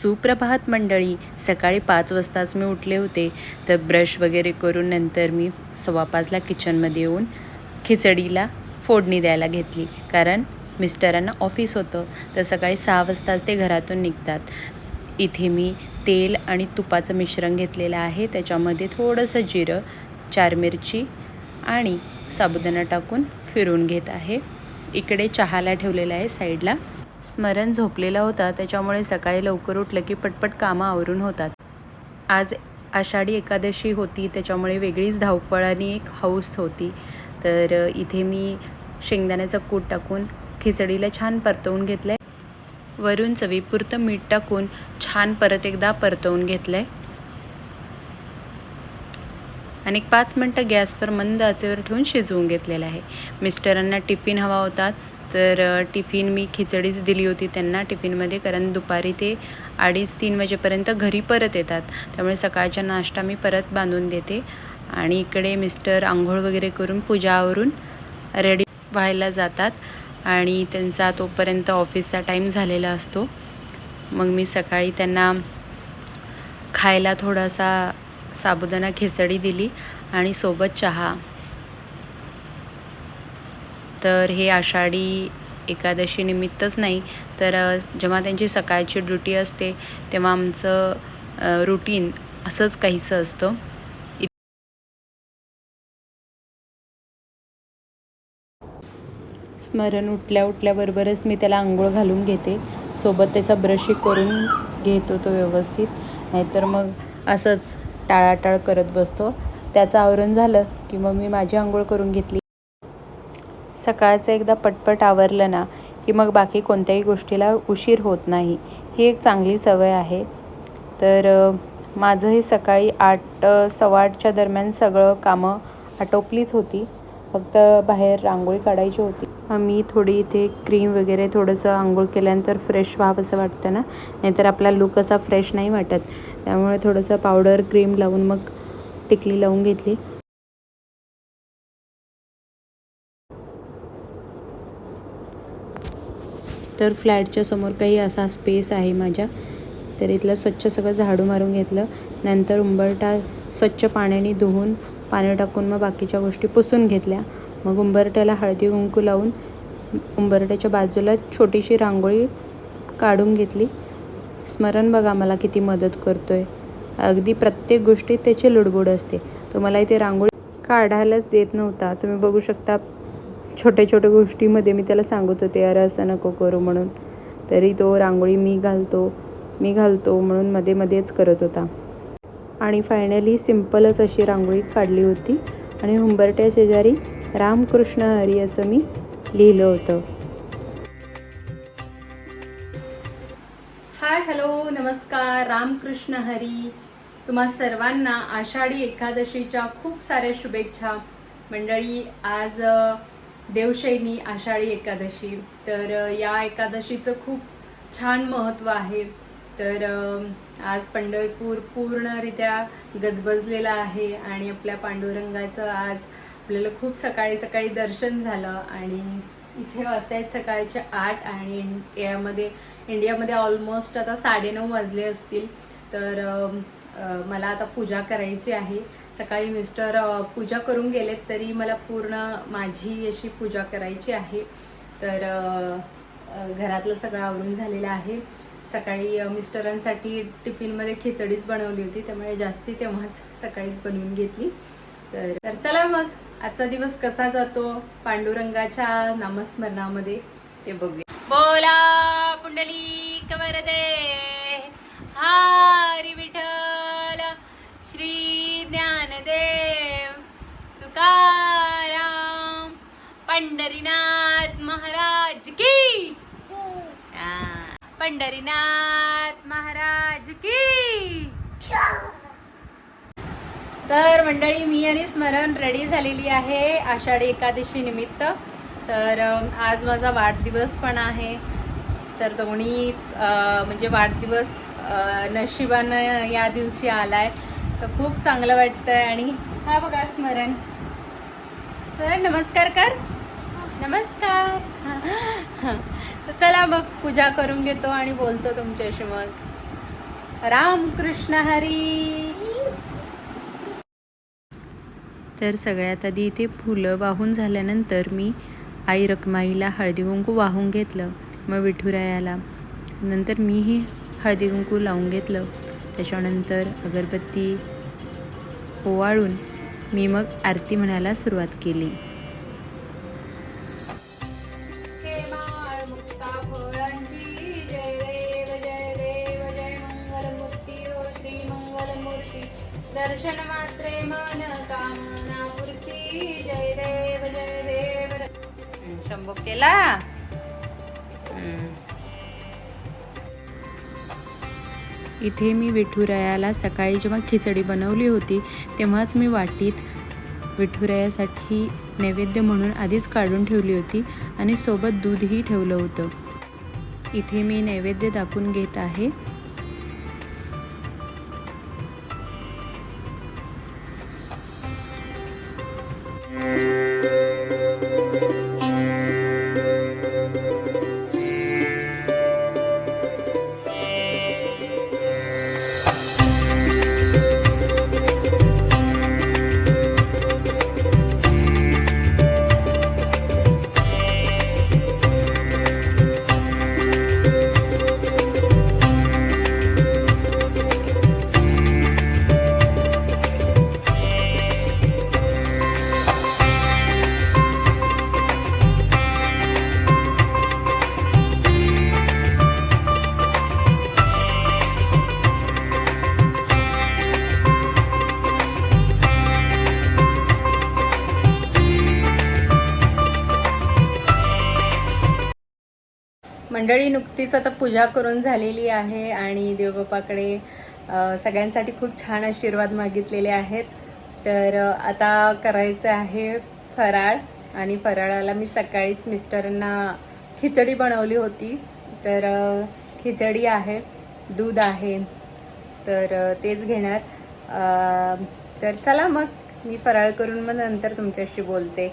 सुप्रभात मंडळी. सकाळी पाच वाजताच मी उठले होते. तर ब्रश वगैरे करून नंतर मी सव्वा पाचला किचनमध्ये येऊन खिचडीला फोडणी द्यायला घेतली. कारण मिस्टरांना ऑफिस होतं. तर सकाळी सहा वाजताच ते घरातून निघतात. इथे मी तेल आणि तुपाचं मिश्रण घेतलेलं आहे. त्याच्यामध्ये थोडंसं जिरं चार मिरची आणि साबुदाणा टाकून फिरून घेत आहे. इकडे चहाला ठेवलेला आहे साईडला. स्मरण झोपलेला होता त्याच्यामुळे सकाळी लवकर उठलं की पटपट कामं आवरून होतात. आज आषाढी एकादशी होती त्याच्यामुळे वेगळीच धावपळ आणि एक हौस होती. तर इथे मी शेंगदाण्याचं कूट टाकून खिचडीला छान परतवून घेतलं आहे वरून चवीपुरतं मीठ टाकून छान परत एकदा परतवून घेतलं आहे आणि एक पाच मिनटं गॅसवर मंद आचेवर ठेवून शिजवून घेतलेलं आहे. मिस्टरांना टिफिन हवा होता तर टिफिन मी खिचडीच दिली होती त्यांना टिफिनमध्ये कारण दुपारी ते अडीच तीन वाजेपर्यंत घरी परत येतात. त्यामुळे सकाळचा नाश्ता मी परत बांधून देते. आणि इकडे मिस्टर आंघोळ वगैरे करून पूजावरून रेडी व्हायला जातात. आणि त्यांचा तोपर्यंत ऑफिसचा टाईम झालेला असतो. मग मी सकाळी त्यांना खायला थोडासा साबुदाणा खिचडी दिली आणि सोबत चहा. तर हे आषाढी एकादशीनिमित्तच नाही तर जेव्हा त्यांची सकाळची ड्युटी असते तेव्हा आमचं रुटीन असंच काहीसं असतं. स्मरण उठल्या उठल्याबरोबरच मी त्याला आंघोळ घालून घेते. सोबत त्याचा ब्रशही करून घेतो तो व्यवस्थित. नाहीतर मग असंच टाळाटाळ करत बसतो. त्याचं आवरण झालं की मग मी माझी आंघोळ करून घेतली. सकाळचं एकदा पटपट आवरलं ना की मग बाकी कोणत्याही गोष्टीला उशीर होत नाही. ही एक चांगली सवय आहे. तर माझं हे सकाळी आठ सव्वा आठच्या दरम्यान सगळं कामं आटोपलीच होती. फक्त बाहेर रांगोळी काढायची होती. मी थोडी इथे क्रीम वगैरे थोडंसं आंघोळ केल्यानंतर फ्रेश व्हावं असं वाटतं ना नाहीतर आपला लुक असा फ्रेश नाही वाटत. त्यामुळे थोडंसं पावडर क्रीम लावून मग टिकली लावून घेतली. तर फ्लॅटच्या समोर काही असा स्पेस आहे माझ्या. तर इथलं स्वच्छ सगळं झाडू मारून घेतलं. नंतर उंबरटा स्वच्छ पाण्याने धुवून पाणी टाकून मग बाकीच्या गोष्टी पुसून घेतल्या. मग उंबरट्याला हळदी कुंकू लावून उंबरट्याच्या बाजूला छोटीशी रांगोळी काढून घेतली. स्मरण बघा मला किती मदत करतो आहे अगदी प्रत्येक गोष्टीत त्याची लुडबुड असते. तो मला इथे रांगोळी काढायलाच देत नव्हता. तुम्ही बघू शकता छोट्या छोट्या गोष्टीमध्ये मी त्याला सांगत होते अरे असं नको करू म्हणून. तरी तो रांगोळी मी घालतो मी घालतो म्हणून मध्ये मध्येच करत होता. आणि फायनली सिम्पलच अशी रांगोळी काढली होती आणि हुंबरट्या शेजारी रामकृष्ण हरी असं मी लिहिलं होतं. हाय हॅलो नमस्कार रामकृष्ण हरी. तुम्हा सर्वांना आषाढी एकादशीच्या खूप साऱ्या शुभेच्छा. मंडळी आज देवशैनी आषाढी एकादशी. तर या एकादशीचं खूप छान महत्त्व आहे. तर आज पंढरपूर पूर्णरित्या गजबजलेलं आहे आणि आपल्या पांडुरंगाचं आज आपल्याला खूप सकाळी सकाळी दर्शन झालं आणि इथे वाजतायत सकाळचे आठ आणि इन- यामध्ये इंडियामध्ये ऑलमोस्ट आता साडेनऊ वाजले असतील. तर मला आता पूजा करायची आहे. सकाळी मिस्टर पूजा करून गेलेत तरी मला पूर्ण माझी अशी पूजा करायची आहे. तर घरातलं सगळं आवरून झालेलं आहे. सकाळी मिस्टरांसाठी टिफिनमध्ये खिचडीच बनवली होती त्यामुळे जास्ती तेव्हाच सकाळीच बनवून घेतली. तर तर चला मग आजचा दिवस कसा जातो? पांडुरंगाच्या नामस्मरणामध्ये ते बघूया. बोला पुंडली कवरदे हारी विठ्ठल. श्री ज्ञानदेव तुकाराम पंढरीनाथ महाराज की पंढरीनाथ महाराज की. तर मंडळी मी आणि स्मरण रेडी झालेली आहे आषाढी एकादशी निमित्त. तर आज माझा वाढदिवस पण आहे. तर दोन्ही म्हणजे वाढदिवस नशिबानं या दिवशी आला आहे तर खूप चांगलं वाटतंय. आणि हा बघा स्मरण. स्मरण नमस्कार कर. नमस्कार. तर चला मग पूजा करून घेतो आणि बोलतो तुमच्याशी मग. रामकृष्ण हरी. तर सगळ्यात आधी इथे फुलं वाहून झाल्यानंतर मी आई रखमाईला हळदी कुंकू वाहून घेतलं मग विठुरायाला. नंतर मीही हळदी कुंकू लावून घेतलं. त्याच्यानंतर अगरबत्ती ओवाळून मी मग आरती म्हणायला सुरुवात केली. दर्शन मात्रे मन कामना पूर्ती जय देव जय देव शंभो केला? इथे मी विठुरायाला सकाळी जेव्हा खिचडी बनवली होती तेव्हाच मी वाटीत विठुरायासाठी नैवेद्य म्हणून आधीच काढून ठेवली होती आणि सोबत दूधही ठेवलं होतं. इथे मी नैवेद्य दाखवून घेत आहे. मंडळी नुकतीच आता पूजा करून झालेली आहे आणि देवबापाकडे सगळ्यांसाठी खूप छान आशीर्वाद मागितलेले आहेत. तर आता करायचं आहे फराळ आणि फराळाला मी सकाळीच मिस्टरांना खिचडी बनवली होती. तर खिचडी आहे दूध आहे. तर तेच घेणार. तर चला मग मी फराळ करून मग नंतर तुमच्याशी बोलते.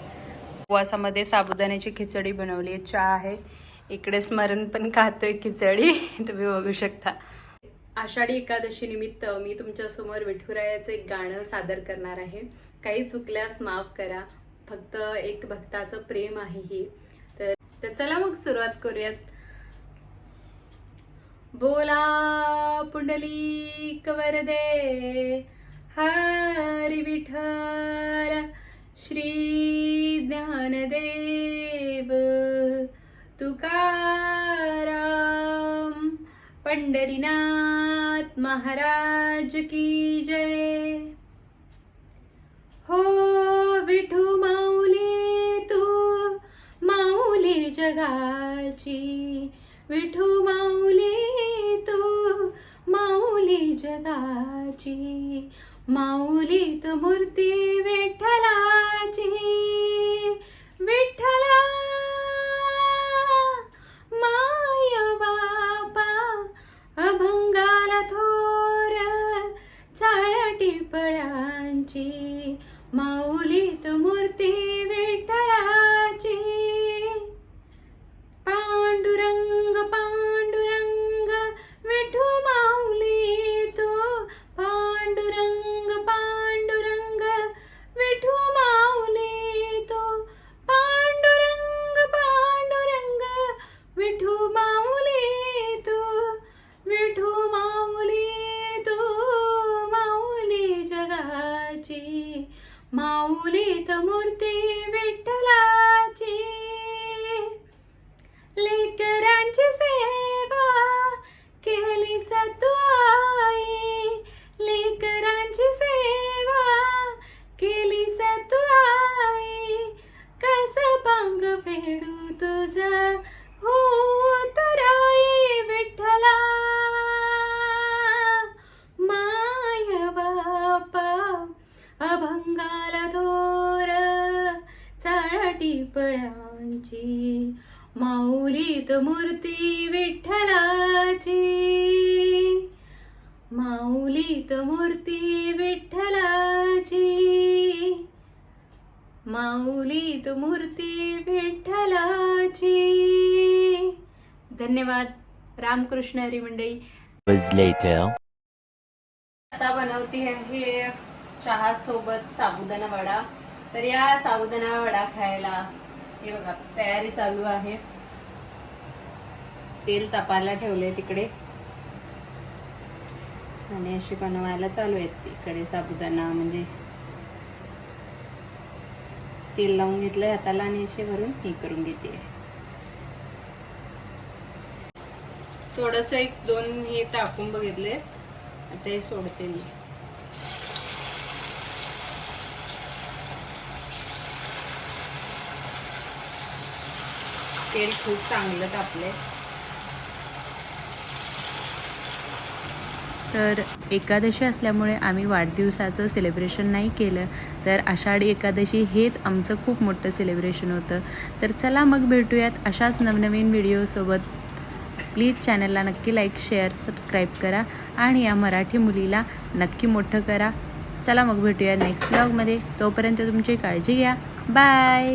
उपवासामध्ये साबुदाण्याची खिचडी बनवली आहे चहा आहे. इकडे स्मरण पण खातोय खिचडी तुम्ही बघू शकता. आषाढी एकादशी निमित्त मी तुमच्यासमोर विठुरायाचं एक गाणं सादर करणार आहे. काही चुकल्यास माफ करा फक्त एक भक्ताचं प्रेम आहे ही. तर तर चला मग सुरुवात करूयात. बोला पुंडली वरदे हरी विठ्ठल श्री ज्ञानदेव. तुकाराम पंढरीनाथ महाराज की जय. हो विठू माऊली तू माऊली जगाची. विठू माऊली तू माऊली जगाची. माऊलीत मूर्ती विठ्ठलाची. माऊलीत मूर्ती माऊलीत मूर्ती मूर्ती विठ्ठलाची. माऊलीत मूर्ती विठ्ठलाची. धन्यवाद. रामकृष्ण हरी मंडळी. आता बनवते आहे चहा सोबत साबुदाणा वडा. तर या साबुदाणा वडा खायला हे बघा तयारी चालू आहे. तेल तापायला ठेवले तिकडे. आणि अशी बनवायला चालू आहेत. इकडे साबुदाणा म्हणजे तेल लावून घेतलंय हाताला आणि असे भरून हे करून घेते. थोडस एक दोन हे टाकून बघितले आता हे सोडते मी. तेल खूप चांगलं तापले तर एकादशी असल्यामुळे आम्ही वाढदिवसाचं सेलिब्रेशन नाही केलं. तर आषाढी एकादशी हेच आमचं खूप मोठं सेलिब्रेशन होतं. तर चला मग भेटूयात अशाच नवनवीन व्हिडिओसोबत प्लीज चॅनलला नक्की लाईक शेअर सबस्क्राईब करा आणि या मराठी मुलीला नक्की मोठं करा. चला मग भेटूया नेक्स्ट ब्लॉगमध्ये तोपर्यंत तुमची काळजी घ्या. बाय